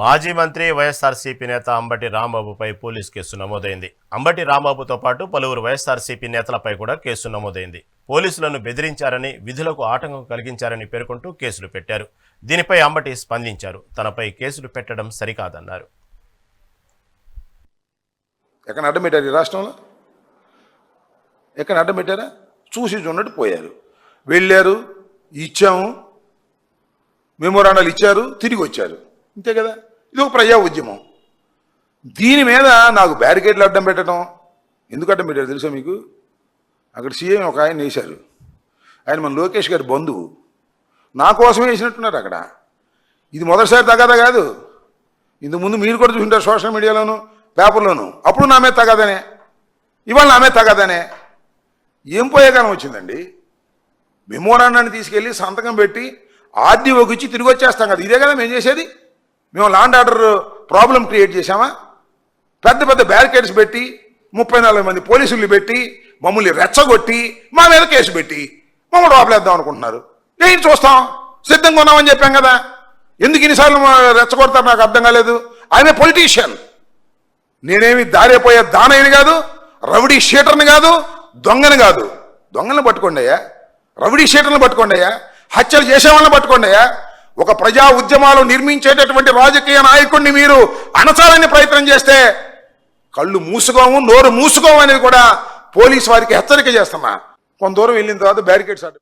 మాజీ మంత్రి వైఎస్ఆర్సీపీ నేత అంబటి రాంబాబుపై పోలీస్ కేసు నమోదైంది. అంబటి రాంబాబుతో పాటు పలువురు వైఎస్ఆర్సీపీ నేతలపై కూడా కేసు నమోదైంది. పోలీసులను బెదిరించారని విధులకు ఆటంకం కలిగించారని పేర్కొంటూ కేసులు పెట్టారు. దీనిపై అంబటి స్పందించారు. తనపై కేసులు పెట్టడం సరికాదన్నారు. ఎక్కడ అడ్డం పెట్టారు ఈ రాష్ట్రంలో? ఎక్కడ అడ్డం పెట్టారా? చూసి చూడట్టు పోయారు. వెళ్ళారు ఇచ్చాము మెమోరాండాలు ఇచ్చారు తిరిగి వచ్చారు. అంతే కదా? ఇది ఒక ప్రజా ఉద్యమం. దీని మీద నాకు బ్యారికేడ్లు అడ్డం పెట్టడం ఎందుకు అడ్డం పెట్టారు తెలుసా మీకు? అక్కడ సీఎం ఒక ఆయన వేశారు. ఆయన మన లోకేష్ గారి బంధువు. నా కోసమే వేసినట్టున్నారు అక్కడ. ఇది మొదటిసారి తగాదా కాదు. ఇంతకుముందు మీరు కూడా చూసింటారు సోషల్ మీడియాలోను పేపర్లోను. అప్పుడు నా మీద తగాదనే. ఇవాళ నా మీద తగాదనే. ఏం పోయేకాలం వచ్చిందండి? మెమోరాండాన్ని తీసుకెళ్ళి సంతకం పెట్టి ఆర్డీఓకి ఇచ్చి తిరిగి వచ్చేస్తాం కదా. ఇదే కదా మేము చేసేది? మేము లాండ్ ఆర్డర్ ప్రాబ్లం క్రియేట్ చేశామా? పెద్ద పెద్ద బ్యారికేడ్స్ పెట్టి ముప్పై నలభై మంది పోలీసులు పెట్టి మమ్మల్ని రెచ్చగొట్టి మా మీద కేసు పెట్టి మమ్మల్ని లోపలేద్దాం అనుకుంటున్నారు. నేను చూస్తాం. సిద్ధంగా ఉన్నామని చెప్పాం కదా. ఎందుకు ఇన్నిసార్లు రెచ్చగొడతారు నాకు అర్థం కాలేదు. ఆయన పొలిటీషియన్ నేనేమి దారిపోయే దానయ్యని కాదు రౌడీ షీటర్ని కాదు దొంగని కాదు. దొంగలను పట్టుకోండి అయ్యా. రౌడీ షీటర్ని పట్టుకోండి అయ్యా. హత్యలు చేసేవాళ్ళని పట్టుకోండి అయ్యా. ఒక ప్రజా ఉద్యమాలు నిర్మించేటటువంటి రాజకీయ నాయకుడిని మీరు అనసాలని ప్రయత్నం చేస్తే కళ్ళు మూసుకోము నోరు మూసుకోము అనేది కూడా పోలీస్ వారికి హెచ్చరిక చేస్తున్నా. కొంత దూరం వెళ్ళిన తర్వాత బ్యారికేడ్స్ అడ్డు